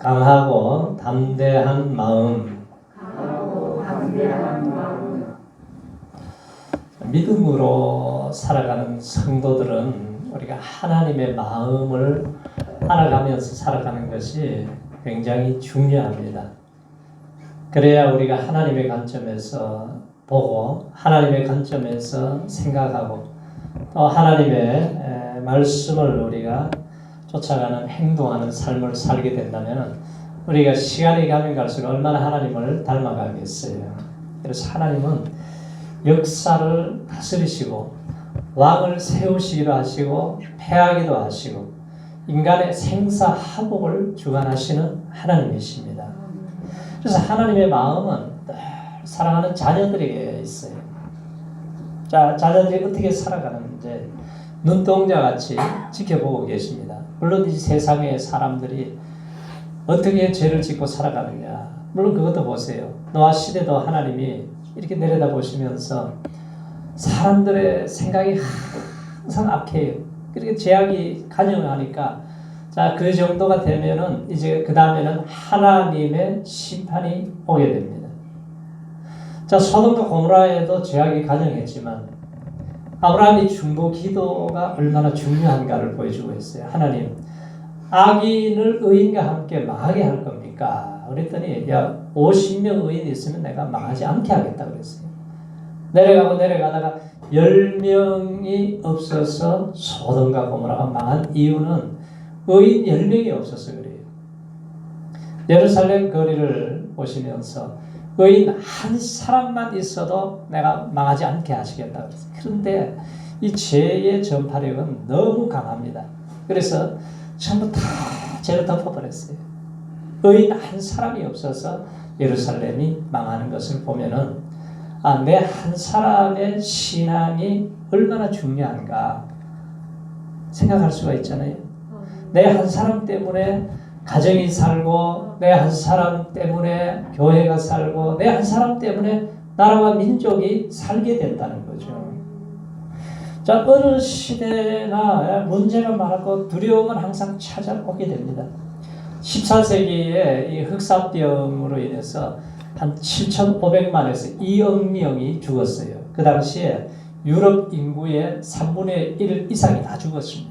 강하고 담대한 마음, 강하고 담대한 마음 믿음으로 살아가는 성도들은 우리가 하나님의 마음을 알아가면서 살아가는 것이 굉장히 중요합니다. 그래야 우리가 하나님의 관점에서 보고 하나님의 관점에서 생각하고 또 하나님의 에, 말씀을 우리가 쫓아가는 행동하는 삶을 살게 된다면 우리가 시간이 가면 갈수록 얼마나 하나님을 닮아가겠어요. 그래서 하나님은 역사를 다스리시고 왕을 세우시기도 하시고 패하기도 하시고 인간의 생사 하복을 주관하시는 하나님이십니다. 그래서 하나님의 마음은 늘 사랑하는 자녀들에게 있어요. 자, 자녀들이 어떻게 살아가는지 눈동자 같이 지켜보고 계십니다. 물론 이 세상의 사람들이 어떻게 죄를 짓고 살아가느냐. 물론 그것도 보세요. 노아 시대도 하나님이 이렇게 내려다 보시면서 사람들의 생각이 항상 악해요. 그렇게 죄악이 간영하니까 자, 그 정도가 되면은 이제 그 다음에는 하나님의 심판이 오게 됩니다. 자, 소돔과 고모라에도 죄악이 간영했지만 아브라함이 중보 기도가 얼마나 중요한가를 보여주고 있어요. 하나님, 악인을 의인과 함께 망하게 할 겁니까? 그랬더니 야 50명 의인이 있으면 내가 망하지 않게 하겠다 그랬어요. 내려가고 내려가다가 10명이 없어서 소돔과 고모라가 망한 이유는 의인 10명이 없어서 그래요. 예루살렘 거리를 보시면서 의인 한 사람만 있어도 내가 망하지 않게 하시겠다. 그런데 이 죄의 전파력은 너무 강합니다. 그래서 전부 다 죄를 덮어버렸어요. 의인 한 사람이 없어서 예루살렘이 망하는 것을 보면은 아, 내 한 사람의 신앙이 얼마나 중요한가 생각할 수가 있잖아요. 내 한 사람 때문에 가정이 살고 내 한 사람 때문에 교회가 살고 내 한 사람 때문에 나라와 민족이 살게 된다는 거죠. 자, 어느 시대나 문제가 많고 두려움은 항상 찾아오게 됩니다. 14세기에 이 흑사병으로 인해서 한 7,500만에서 2억 명이 죽었어요. 그 당시에 유럽 인구의 3분의 1 이상이 다 죽었습니다.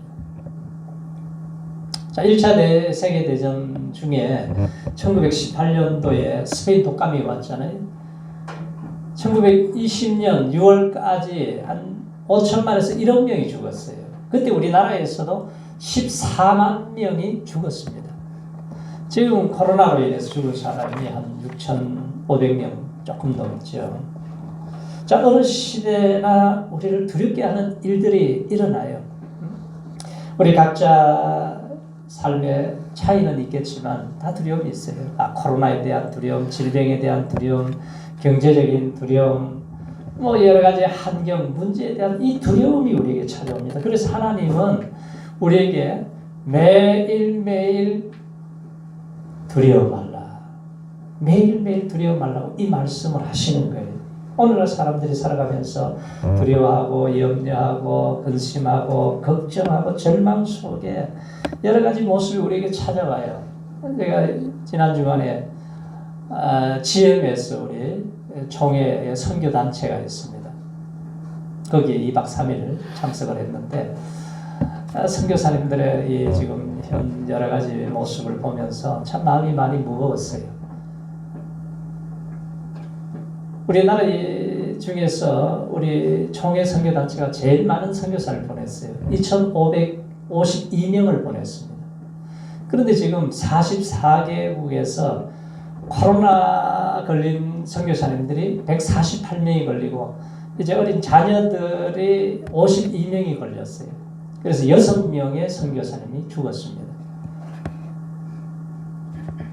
자, 1차 대 세계대전 중에 1918년도에 스페인 독감이 왔잖아요. 1920년 6월까지 한 5천만에서 1억 명이 죽었어요. 그때 우리나라에서도 14만 명이 죽었습니다. 지금 코로나로 인해서 죽은 사람이 한 6,500명 조금 넘죠. 자, 어느 시대나 우리를 두렵게 하는 일들이 일어나요. 우리 각자 삶의 차이는 있겠지만 다 두려움이 있어요. 아, 코로나에 대한 두려움, 질병에 대한 두려움, 경제적인 두려움, 뭐 여러 가지 환경, 문제에 대한 이 두려움이 우리에게 찾아옵니다. 그래서 하나님은 우리에게 매일매일 두려워 말라. 매일매일 두려워 말라고 이 말씀을 하시는 거예요. 오늘날 사람들이 살아가면서 두려워하고 염려하고 근심하고 걱정하고 절망 속에 여러 가지 모습이 우리에게 찾아와요. 제가 지난 주간에 아, GMS 우리 총회 선교 단체가 있습니다. 거기에 2박 3일 참석을 했는데 아, 선교사님들의 이 지금 현 여러 가지 모습을 보면서 참 마음이 많이 무거웠어요. 우리나라 이 중에서 우리 총회 선교 단체가 제일 많은 선교사를 보냈어요. 2,552명을 보냈습니다. 그런데 지금 44개국에서 코로나 걸린 선교사님들이 148명이 걸리고 이제 어린 자녀들이 52명이 걸렸어요. 그래서 6명의 선교사님이 죽었습니다.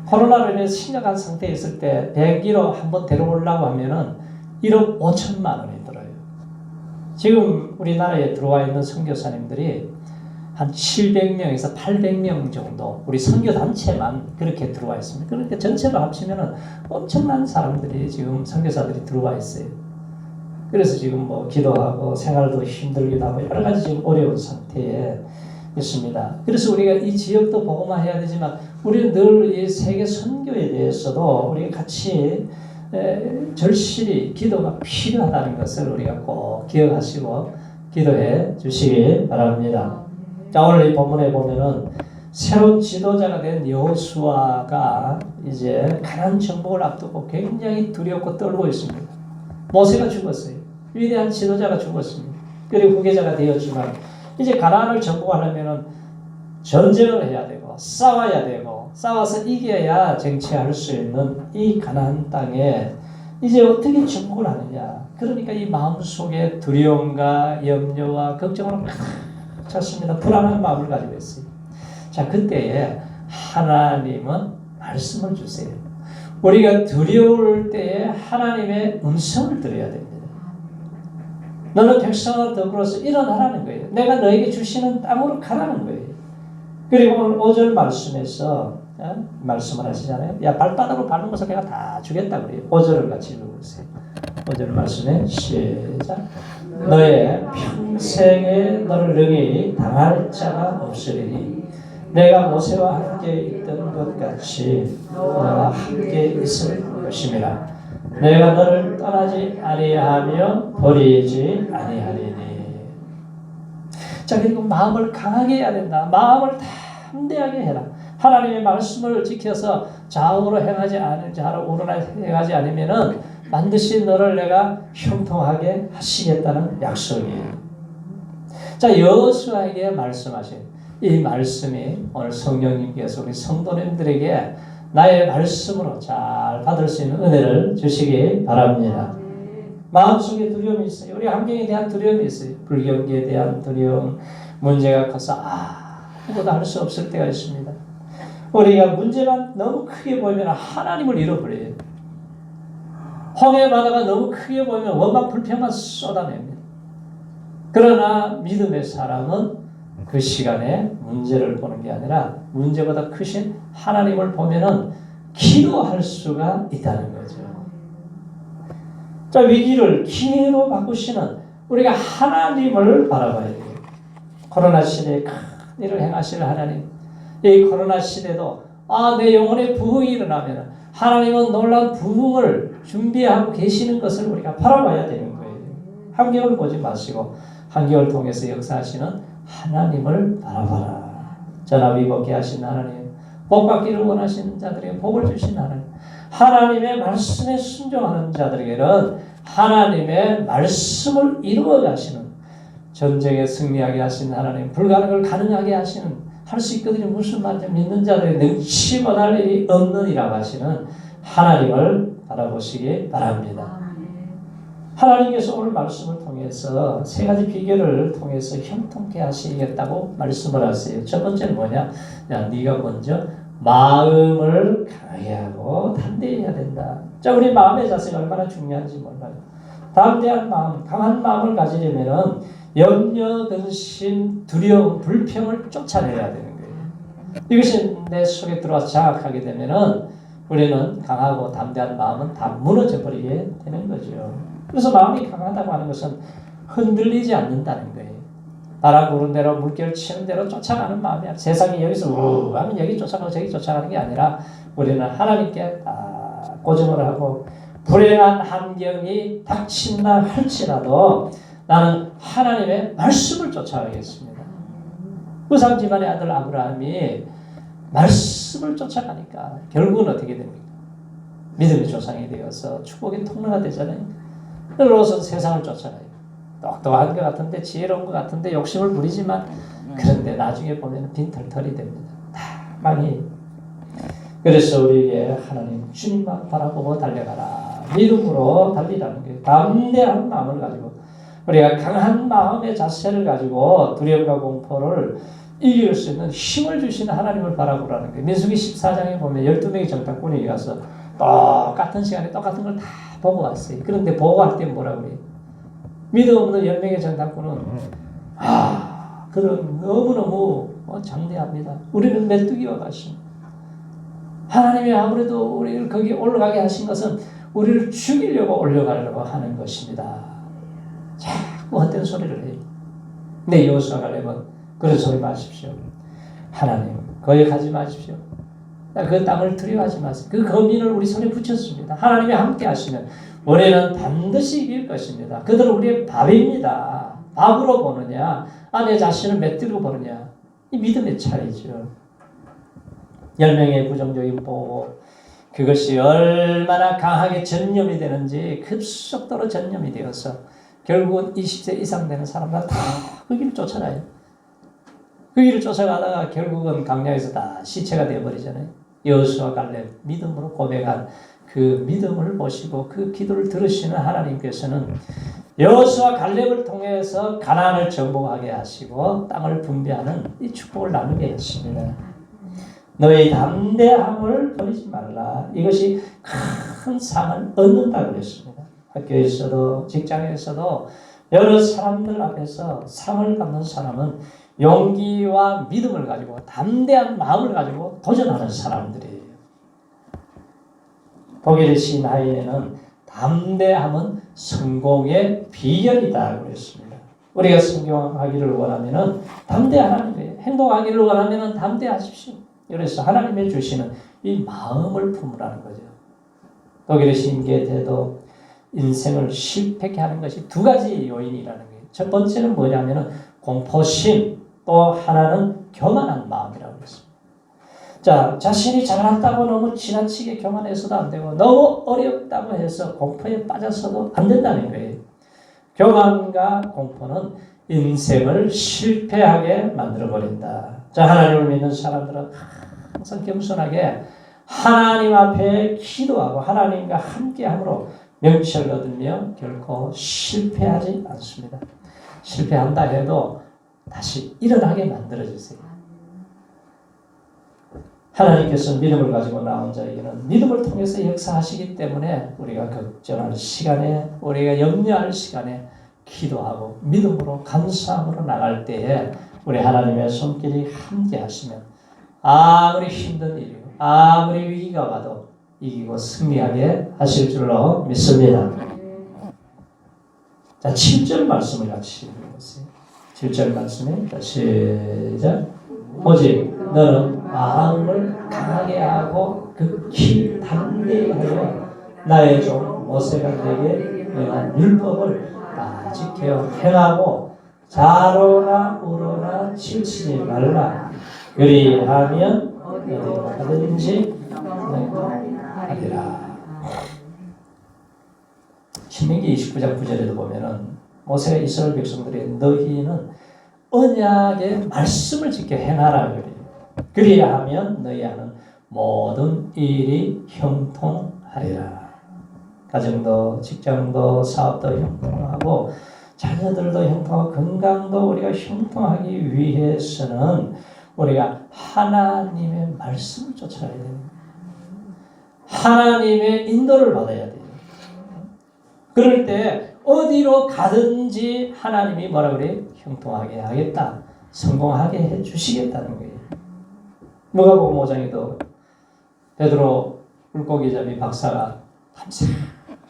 코로나로 인해서 심각한 상태에 있을 때 배기로 한번 데려오려고 하면은 1억 5천만 원이 들어요. 지금 우리나라에 들어와 있는 선교사님들이 한 700명에서 800명 정도 우리 선교 단체만 그렇게 들어와 있습니다. 그러니까 전체로 합치면은 엄청난 사람들이 지금 선교사들이 들어와 있어요. 그래서 지금 뭐 기도하고 생활도 힘들기도 하고 여러 가지 지금 어려운 상태에 있습니다. 그래서 우리가 이 지역도 보고만 해야 되지만 우리는 늘 이 세계 선교에 대해서도 우리 같이 에, 절실히 기도가 필요하다는 것을 우리가 꼭 기억하시고 기도해 주시기 바랍니다. 자 오늘 이 본문에 보면은 새로운 지도자가 된 여호수아가 이제 가나안 정복을 앞두고 굉장히 두렵고 떨고 있습니다. 모세가 죽었어요. 위대한 지도자가 죽었습니다. 그리고 후계자가 되었지만 이제 가나안을 정복하려면은 전쟁을 해야 되고 싸워야 되고 싸워서 이겨야 쟁취할 수 있는 이 가나안 땅에 이제 어떻게 정복을 하느냐. 그러니까 이 마음속에 두려움과 염려와 걱정으로 꽉 찼습니다. 불안한 마음을 가지고 있어요. 자, 그때에 하나님은 말씀을 주세요. 우리가 두려울 때에 하나님의 음성을 들어야 됩니다. 너는 백성과 더불어서 일어나라는 거예요. 내가 너에게 주시는 땅으로 가라는 거예요. 그리고 오늘 5절 말씀에서 어? 말씀을 하시잖아요. 야 발바닥으로 밟는 것을 내가 다 주겠다 그래요. 5절을 같이 읽어보세요. 5절 말씀에 시작. 너의 평생에 너를 능히 당할 자가 없으리니 내가 모세와 함께 있던 것 같이 너와 함께 있을 것임이라. 내가 너를 떠나지 아니하며 버리지 아니하리니. 자 그리고 마음을 강하게 해야 된다. 마음을 담대하게 해라. 하나님의 말씀을 지켜서 좌우로 행하지 않을 자로 우러나 행하지 않으면은 반드시 너를 내가 형통하게 하시겠다는 약속이에요. 자 여호수아에게 말씀하신 이 말씀이 오늘 성령님께서 우리 성도님들에게 나의 말씀으로 잘 받을 수 있는 은혜를 주시기 바랍니다. 마음속에 두려움이 있어요. 우리 환경에 대한 두려움이 있어요. 불경기에 대한 두려움, 문제가 커서 아무것도 할 수 없을 때가 있습니다. 우리가 문제만 너무 크게 보이면 하나님을 잃어버려요. 홍해 바다가 너무 크게 보이면 원망 불평만 쏟아냅니다. 그러나 믿음의 사람은 그 시간에 문제를 보는 게 아니라 문제보다 크신 하나님을 보면은 기도할 수가 있다는 거죠. 자, 위기를 기회로 바꾸시는 우리가 하나님을 바라봐야 돼요. 코로나 시대에 큰 일을 행하실 하나님. 이 코로나 시대도 아, 내 영혼의 부흥이 일어나면 하나님은 놀라운 부흥을 준비하고 계시는 것을 우리가 바라봐야 되는 거예요. 한겨울 보지 마시고 한겨울 통해서 역사하시는 하나님을 바라봐라. 전압이 먹게 하신 하나님, 복 받기를 원하시는 자들에게 복을 주신 하나님, 하나님의 말씀에 순종하는 자들에게는 하나님의 말씀을 이루어 가시는 전쟁에 승리하게 하신 하나님, 불가능을 가능하게 하시는 할 수 있거든요. 무슨 말인지 믿는 자들이 능치 못할 일이 없느니라고 하시는 하나님을 바라보시기 바랍니다. 하나님께서 오늘 말씀을 통해서 세 가지 비결을 통해서 형통케 하시겠다고 말씀을 하세요. 첫 번째는 뭐냐? 야, 네가 먼저 마음을 강하게 하고 담대해야 된다. 자, 우리 마음의 자세가 얼마나 중요한지 몰라요. 담대한 마음, 강한 마음을 가지려면은 염려, 근심, 두려움, 불평을 쫓아내야 되는 거예요. 이것이 내 속에 들어와서 장악하게 되면은 우리는 강하고 담대한 마음은 다 무너져 버리게 되는 거죠. 그래서 마음이 강하다고 하는 것은 흔들리지 않는다는 거예요. 바람 부는 대로 물결 치는 대로 쫓아가는 마음이야. 세상이 여기서 우 하면 여기 쫓아가고 저기 쫓아가는 게 아니라 우리는 하나님께 다 고정을 하고 불행한 환경이 닥친다 할지라도 나는 하나님의 말씀을 쫓아가겠습니다. 우상 집안의 아들 아브라함이 말씀을 쫓아가니까 결국은 어떻게 됩니까? 믿음의 조상이 되어서 축복의 통로가 되잖아요. 롯은 세상을 쫓아가요. 똑똑한 것 같은데 지혜로운 것 같은데 욕심을 부리지만 그런데 나중에 보면 빈털털이 됩니다. 다 망해. 그래서 우리에게 하나님 주님만 바라보고 달려가라. 믿음으로 달리라는 거예요. 담대한 마음을 가지고 우리가 강한 마음의 자세를 가지고 두려움과 공포를 이길 수 있는 힘을 주시는 하나님을 바라보라는 거예요. 민수기 14장에 보면 12명의 정탐꾼이 가서 똑같은 시간에 똑같은 걸 다 보고 왔어요. 그런데 보고 할 때 뭐라고 그래요? 믿음 없는 10명의 정탐꾼은 아, 그런 너무너무 어, 장대합니다. 우리는 메뚜기와 같습니다. 하나님이 아무래도 우리를 거기 올라가게 하신 것은 우리를 죽이려고 올려가려고 하는 것입니다. 자꾸 헛된 소리를 해요. 내 여호수아 갈렙은 그런 소리 마십시오. 하나님 거기 가지 마십시오. 그 땅을 두려워하지 마세요. 그 거민을 우리 손에 붙였습니다. 하나님이 함께 하시면 올해는 반드시 이길 것입니다. 그들은 우리의 밥입니다. 밥으로 보느냐, 아, 내 자신을 맺들고 보느냐. 이 믿음의 차이죠. 열명의 부정적인 보호, 그것이 얼마나 강하게 전염이 되는지 급속도로 전염이 되어서 결국은 20세 이상 되는 사람들 다그 길을 쫓아가요. 그 길을 쫓아가다가 결국은 강야에서 다 시체가 되어버리잖아요. 여수와 갈렙 믿음으로 고백한 그 믿음을 보시고 그 기도를 들으시는 하나님께서는 여수와 갈렙을 통해서 가나안을 정복하게 하시고 땅을 분배하는 이 축복을 나누게 하십니다. 너희 담대함을 버리지 말라. 이것이 큰 상을 얻는다 그랬습니다. 학교에서도 직장에서도 여러 사람들 앞에서 상을 받는 사람은 용기와 믿음을 가지고 담대한 마음을 가지고 도전하는 사람들이에요. 독일의 신하인에는 담대함은 성공의 비결이다 그랬습니다. 우리가 성공하기를 원하면은 담대하라는 거예요. 행동하기를 원하면은 담대하십시오. 그래서 하나님의 주시는 이 마음을 품으라는 거죠. 독일의 신계대도 인생을 실패케 하는 것이 두 가지 요인이라는 거예요. 첫 번째는 뭐냐면은 공포심, 또 하나는 교만한 했습니다. 자, 자신이 잘났다고 너무 지나치게 교만해서도 안 되고 너무 어렵다고 해서 공포에 빠져서도 안 된다는 거예요. 교만과 공포는 인생을 실패하게 만들어 버린다. 자, 하나님을 믿는 사람들은 항상 겸손하게 하나님 앞에 기도하고 하나님과 함께함으로 명치를 얻으며 결코 실패하지 않습니다. 실패한다 해도 다시 일어나게 만들어 주세요. 하나님께서 믿음을 가지고 나온 자에게는 믿음을 통해서 역사하시기 때문에 우리가 걱정할 시간에 우리가 염려할 시간에 기도하고 믿음으로 감사함으로 나갈 때에 우리 하나님의 손길이 함께 하시면 아무리 힘든 일이고 아무리 위기가 와도 이기고 승리하게 하실 줄로 믿습니다. 자, 7절 말씀을 같이 읽어보세요. 7절 말씀에 자, 시작. 오직 너는 마음을 강하게 하고 극히 담대히 하여 나의 종 모세가 내게 명한 율법을 다 지켜 행하고 자로나 우로나 치우치지 말라. 그리하면 어디로 가든지 하리라. 신명기 29장 9절에도 보면은 모세가 이스라엘 백성들이 너희는 언약의 말씀을 지켜 행하라 그래요. 그리야 하면 너희 하는 모든 일이 형통하리라. 가정도 직장도 사업도 형통하고 자녀들도 형통하고 건강도 우리가 형통하기 위해서는 우리가 하나님의 말씀을 쫓아야 됩니다. 하나님의 인도를 받아야 돼요. 그럴 때 어디로 가든지 하나님이 뭐라 그래? 형통하게 하겠다. 성공하게 해 주시겠다는 거예요. 누가복음 5장에도 베드로 물고기 잡이 박사가 밤새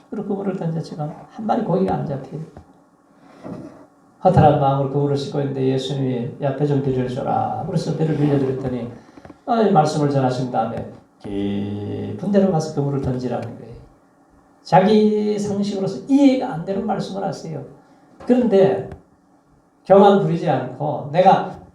그물을 던졌지만 한 마리 고기가 안 잡혀요. 허탈한 마음으로 그물을 싣고 있는데 예수님이 야배좀 빌려줘라. 그래서 배를 빌려드렸더니 아, 이 말씀을 전하신 다음에 깊은 데로 가서 그물을 던지라는 거예요. 자기 상식으로서 이해가 안 되는 말씀을 하세요. 그런데 교만 부리지 않고 내가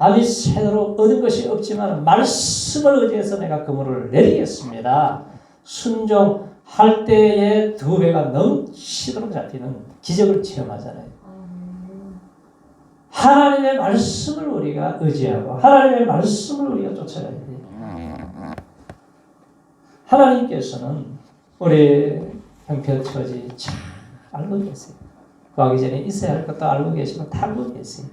밤이 새도록 얻은 것이 없지만 말씀을 의지해서 내가 그물을 내리겠습니다. 순종할 때에 두 배가 넘치도록 잡히는 기적을 체험하잖아요. 하나님의 말씀을 우리가 의지하고 하나님의 말씀을 우리가 쫓아가야 돼요. 하나님께서는 우리 형편 처지 잘 알고 계세요. 구하기 전에 있어야 할 것도 알고 계시고 다 알고 계세요.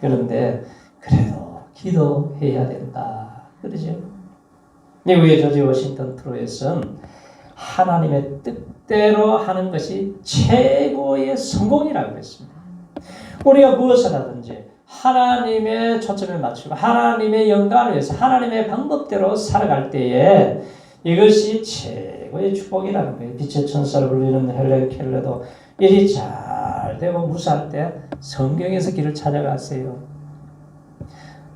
그런데 그래도 기도해야 된다. 그러죠? 미국의 조지 워싱턴 프로에서는 하나님의 뜻대로 하는 것이 최고의 성공이라고 했습니다. 우리가 무엇을 하든지 하나님의 초점을 맞추고 하나님의 영광을 위해서 하나님의 방법대로 살아갈 때에 이것이 최고의 축복이라는 거예요. 빛의 천사를 불리는 헬렌 켈러도 일이 잘 되고 무사할 때 성경에서 길을 찾아가세요.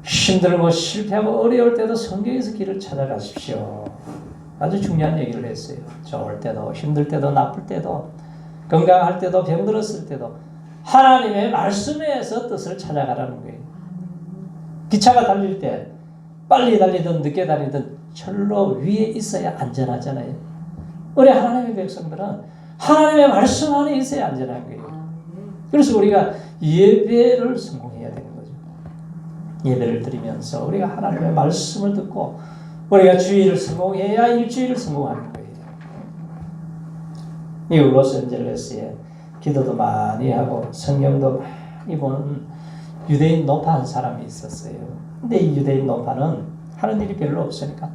힘들고 실패하고 어려울 때도 성경에서 길을 찾아가십시오. 아주 중요한 얘기를 했어요. 좋을 때도 힘들 때도 나쁠 때도 건강할 때도 병들었을 때도 하나님의 말씀에서 뜻을 찾아가라는 거예요. 기차가 달릴 때 빨리 달리든 늦게 달리든 철로 위에 있어야 안전하잖아요. 우리 하나님의 백성들은 하나님의 말씀 안에 있어야 안전한 거예요. 그래서 우리가 예배를 성공해야 거죠. 예배를 드리면서 우리가 하나님의 말씀을 듣고 우리가 주일을 성공해야 일주일을 성공하는 거예요. 미국 로스앤젤레스에 기도도 많이 하고 성경도 많이 보는 유대인 노파 한 사람이 있었어요. 근데 이 유대인 노파는 하는 일이 별로 없으니까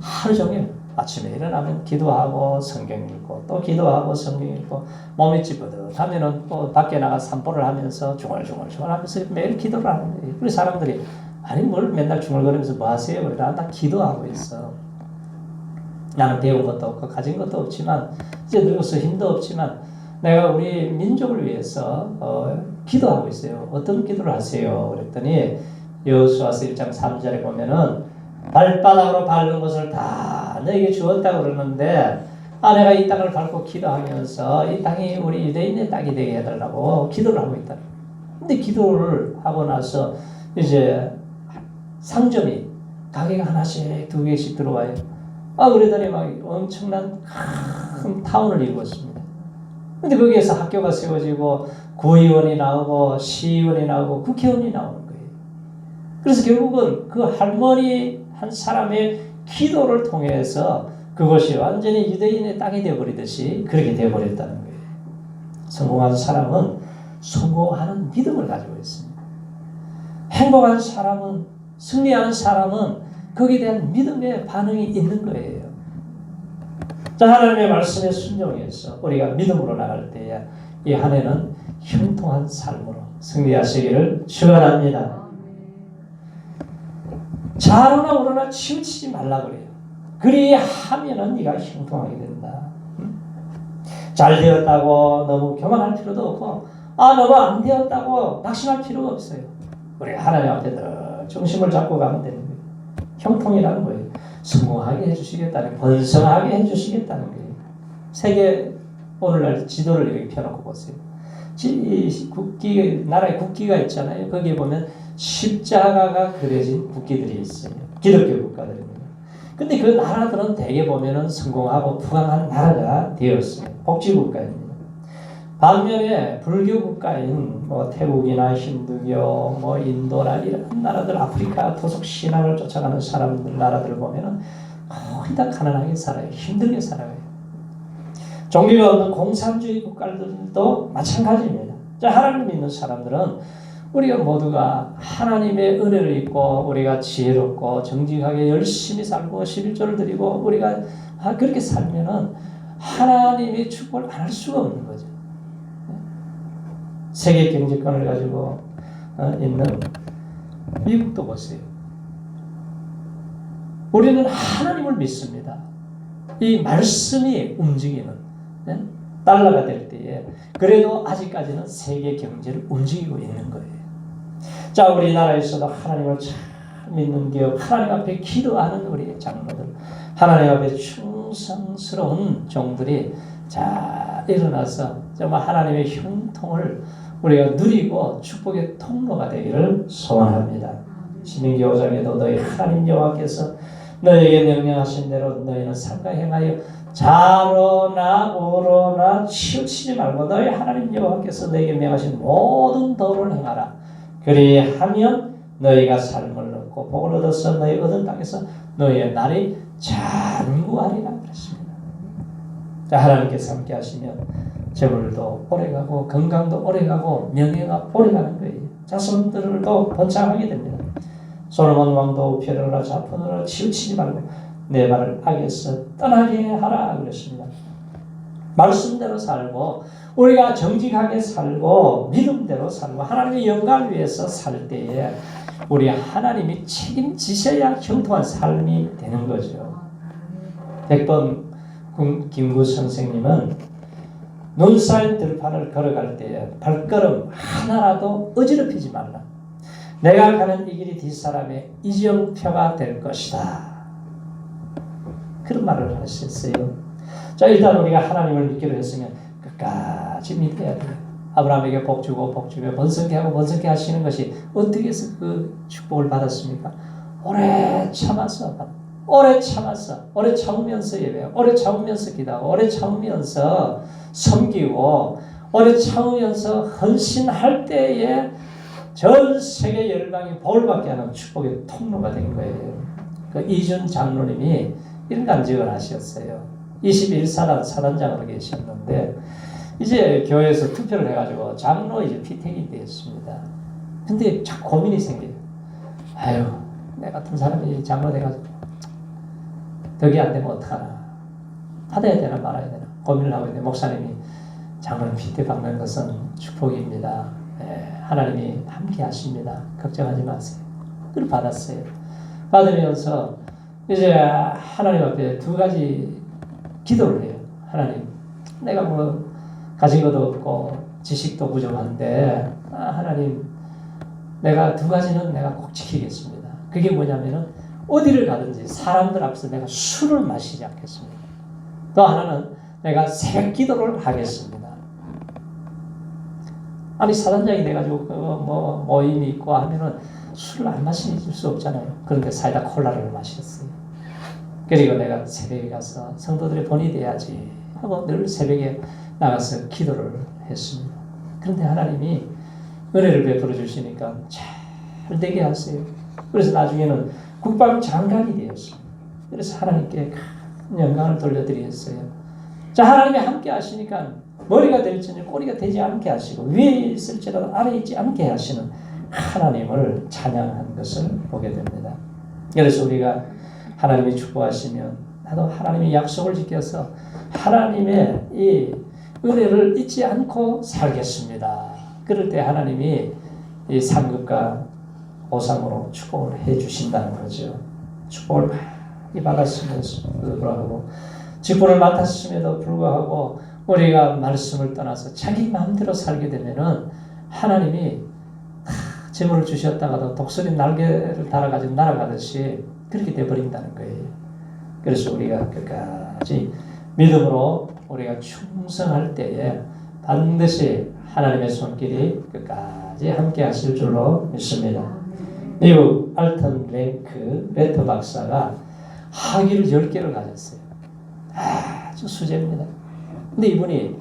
하루 종일 아침에 일어나면 기도하고 성경 읽고 또 기도하고 성경 읽고 몸이 찌뿌듯하면은 또 밖에 나가 산보를 하면서 중얼중얼중얼 하면서 매일 기도를 하는 거예요. 그래서 사람들이 아니 뭘 맨날 중얼거리면서 뭐 하세요? 그러다 나 기도하고 있어. 나는 배운 것도 없고 가진 것도 없지만 이제 늙어서 힘도 없지만 내가 우리 민족을 위해서 어, 기도하고 있어요. 어떤 기도를 하세요? 그랬더니 여호수아서 1장 3절에 보면은 발바닥으로 밟는 것을 다 너에게 주었다고 그러는데 아 내가 이 땅을 밟고 기도하면서 이 땅이 우리 유대인의 땅이 되게 해달라고 기도를 하고 있다. 근데 기도를 하고 나서 이제 상점이 가게가 하나씩 두 개씩 들어와요. 아 그러더니 막 엄청난 큰 타운을 이루었습니다. 근데 거기에서 학교가 세워지고 구의원이 나오고 시의원이 나오고 국회의원이 나오는 거예요. 그래서 결국은 그 할머니 한 사람의 기도를 통해서 그것이 완전히 유대인의 땅이 되어버리듯이 그렇게 되어버렸다는 거예요. 성공한 사람은 성공하는 믿음을 가지고 있습니다. 행복한 사람은 승리하는 사람은 거기에 대한 믿음의 반응이 있는 거예요. 자, 하나님의 말씀에 순종해서 우리가 믿음으로 나갈 때에 이 한 해는 형통한 삶으로 승리하시기를 축원합니다. 자로나 오로나 치우치지 말라 그래요. 그리 하면은 네가 형통하게 된다. 응? 잘 되었다고 너무 교만할 필요도 없고 아 너무 안 되었다고 낙심할 필요가 없어요. 우리 하나님 앞에 늘 중심을 잡고 가면 되는 거예요. 형통이라는 거예요. 성공하게 해주시겠다는 번성하게 해주시겠다는 거예요. 세계 오늘날 지도를 이렇게 펴놓고 보세요. 지, 국기 나라의 국기가 있잖아요. 거기에 보면 십자가가 그려진 국기들이 있어요. 기독교 국가들입니다. 근데 그 나라들은 대개 보면은 성공하고 부강한 나라가 되었어요. 복지 국가입니다. 반면에 불교 국가인 뭐 태국이나 힌두교, 뭐 인도나 이런 나라들 아프리카 토속 신앙을 쫓아가는 사람들 나라들 보면은 거의 다 가난하게 살아요. 힘들게 살아요. 종교가 없는 공산주의 국가들도 마찬가지입니다. 자, 하나님 믿는 사람들은 우리가 모두가 하나님의 은혜를 입고 우리가 지혜롭고 정직하게 열심히 살고 11조를 드리고 우리가 아, 그렇게 살면은 하나님의 축복을 안 할 수가 없는 거죠. 세계 경제권을 가지고 어, 있는 미국도 보세요. 우리는 하나님을 믿습니다. 이 말씀이 움직이는 네? 달러가 될 때에 그래도 아직까지는 세계 경제를 움직이고 있는 거예요. 자 우리나라에서도 하나님을 잘 믿는 기업, 하나님 앞에 기도하는 우리 장로들, 하나님 앞에 충성스러운 종들이 자 일어나서 정말 하나님의 형통을 우리가 누리고 축복의 통로가 되기를 소원합니다. 시민기 5장에도 너희 하나님 여호와께서 너에게 명령하신 대로 너희는 삼가 행하여 자로나 오로나 치우치지 말고 너희 하나님 여호와께서 너에게 명하신 모든 도를 행하라. 그리하면 너희가 삶을 얻고 복을 얻어서 너희 얻은 땅에서 너희의 날이 장구하리라 그랬습니다. 자 하나님께서 함께 하시면 재물도 오래가고 건강도 오래가고 명예가 오래가는 거예요. 자손들도 번창하게 됩니다. 솔로몬 왕도 우편으로 자폰으로 치우치지 말고 내 발을 악에서 떠나게 하라 그랬습니다. 말씀대로 살고 우리가 정직하게 살고 믿음대로 살고 하나님의 영광을 위해서 살 때에 우리 하나님이 책임지셔야 형통한 삶이 되는 거죠. 백번 김구 선생님은 눈 쌓인 들판을 걸어갈 때에 발걸음 하나라도 어지럽히지 말라. 내가 가는 이 길이 뒷사람의 이정표가 될 것이다. 그런 말을 하셨어요. 자 일단 우리가 하나님을 믿기로 했으면 끝까지 믿어야 돼요. 아브라함에게 복 주고 복 주며 번성케 하고 번성케 하시는 것이 어떻게 해서 그 축복을 받았습니까? 오래 참아서 오래 참아서 오래 참으면서 예배하고 오래 참으면서 기도하고 오래 참으면서 섬기고 오래 참으면서 헌신할 때에 전 세계 열방이 복을 받게 하는 축복의 통로가 된 거예요. 그 이준 장로님이 이런 간증을 하셨어요. 21사단 사단장으로 계셨는데 이제 교회에서 투표를 해가지고 장로 이제 피택이 되었습니다. 근데 자꾸 고민이 생겨요. 아유, 내 같은 사람이 장로 돼가지고 덕이 안 되면 어떡하나. 받아야 되나 말아야 되나 고민을 하고 있는데 목사님이 장로님 피택 받는 것은 축복입니다. 예, 하나님이 함께 하십니다. 걱정하지 마세요. 그걸 받았어요. 받으면서 이제 하나님 앞에 두 가지 기도를 해요. 하나님, 내가 뭐 가진 것도 없고 지식도 부족한데 아, 하나님, 내가 두 가지는 내가 꼭 지키겠습니다. 그게 뭐냐면은 어디를 가든지 사람들 앞에서 내가 술을 마시지 않겠습니다. 또 하나는 내가 새벽 기도를 하겠습니다. 아니 사단장이 돼가지고 그 뭐 모임이 있고 하면은 술을 안 마실 수 없잖아요. 그런데 사이다 콜라를 마셨어요. 그리고 내가 새벽에 가서 성도들의 본이 돼야지 하고 늘 새벽에 나가서 기도를 했습니다. 그런데 하나님이 은혜를 베풀어 주시니까 잘 되게 하세요. 그래서 나중에는 국방장관이 되었습니다. 그래서 하나님께 큰 영광을 돌려드렸어요. 자 하나님이 함께 하시니까 머리가 될지는 꼬리가 되지 않게 하시고 위에 있을지라도 아래에 있지 않게 하시는 하나님을 찬양한 것을 보게 됩니다. 그래서 우리가 하나님이 축복하시면 나도 하나님의 약속을 지켜서 하나님의 이 은혜를 잊지 않고 살겠습니다. 그럴 때 하나님이 이 상급과 보상으로 축복을 해 주신다는 거죠. 축복을 많이 받았으면서 불구하고 직분을 맡았음에도 불구하고 우리가 말씀을 떠나서 자기 마음대로 살게 되면은 하나님이 재물을 주셨다가도 독수리 날개를 달아가지고 날아가듯이 그렇게 돼버린다는 거예요. 그래서 우리가 끝까지 믿음으로 우리가 충성할 때에 반드시 하나님의 손길이 끝까지 함께 하실 줄로 믿습니다. 미국 알턴 랭크 레터 박사가 학위를 10개를 가졌어요. 아주 수제입니다. 근데 이분이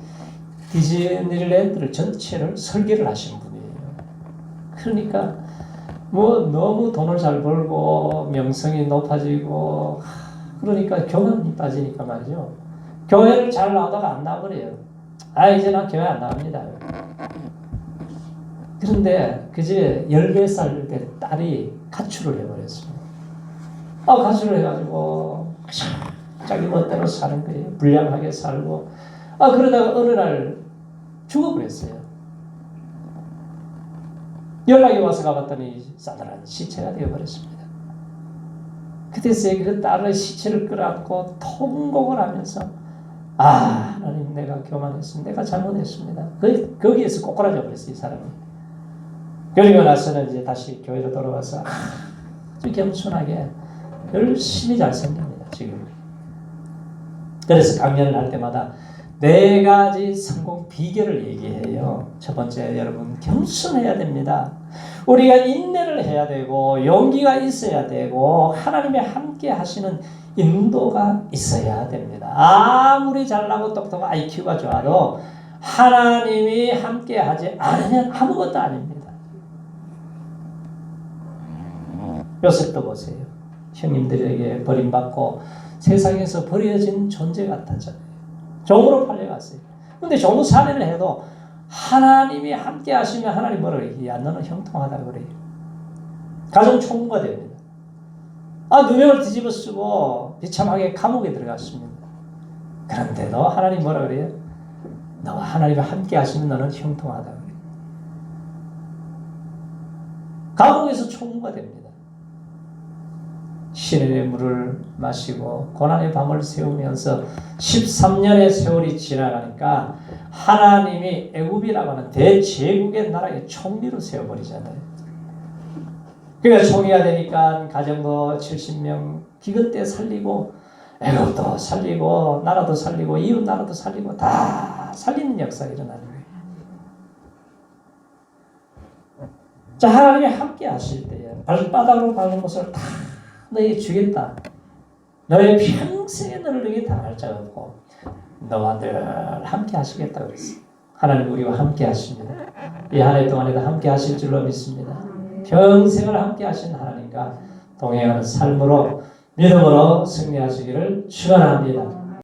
디즈니랜드를 전체를 설계를 하신 분이에요. 그러니까 뭐 너무 돈을 잘 벌고 명성이 높아지고 그러니까 교만이 빠지니까 말이죠. 교회를 잘 나오다가 안 나버려요. 아 이제 난 교회 안 나옵니다. 그런데 그 집에 14살 된 딸이 가출을 해버렸습니다. 아 가출을 해가지고 자기 멋대로 사는 거예요. 불량하게 살고 아 그러다가 어느 날 죽어버렸어요. 연락이 와서 가봤더니 싸늘한 시체가 되어버렸습니다. 그때서야 그 딸의 시체를 끌어안고 통곡을 하면서 아 하나님 내가 교만했습니다. 내가 잘못했습니다. 그, 거기에서 꼬꾸라져 버렸어요 이 사람이. 그리고 나서는 이제 다시 교회로 돌아와서 아주 겸손하게 열심히 잘생깁니다 지금. 그래서 강연을 할 때마다 네 가지 성공 비결을 얘기해요. 첫 번째, 여러분, 겸손해야 됩니다. 우리가 인내를 해야 되고, 용기가 있어야 되고, 하나님의 함께 하시는 인도가 있어야 됩니다. 아무리 잘나고 똑똑하고 IQ가 좋아도 하나님이 함께 하지 않으면 아무것도 아닙니다. 요셉도 보세요. 형님들에게 버림받고 세상에서 버려진 존재 같았잖아요. 종으로 팔려갔어요. 근데 종우 사례를 해도 하나님이 함께 하시면 하나님 뭐라 그래요? 야 너는 형통하다 그래요. 가정 총무가 됩니다. 아 누명을 뒤집어 쓰고 비참하게 감옥에 들어갔습니다. 그런데도 하나님 뭐라 그래요? 너 하나님이 함께 하시면 너는 형통하다 그래요. 감옥에서 총무가 됩니다. 신의 물을 마시고 고난의 밤을 세우면서 13년의 세월이 지나가니까 하나님이 애굽이라고 하는 대제국의 나라의 총리로 세워버리잖아요. 그러니까 총회가 되니까 가정도 70명 기근 때 살리고 애국도 살리고 나라도 살리고 이웃 나라도 살리고 다 살리는 역사가 일어나는 거예요. 자 하나님이 함께 하실 때에 발바닥으로 밟는 것을 다 너에게 주겠다. 너의 너를 너에게 당할 자 없고 너와 늘 함께 하시겠다 그랬어. 하나님 우리와 함께 하십니다. 이 한 해 동안에도 함께 하실 줄로 믿습니다. 평생을 함께 하신 하나님과 동행하는 삶으로 믿음으로 승리하시기를 축원합니다.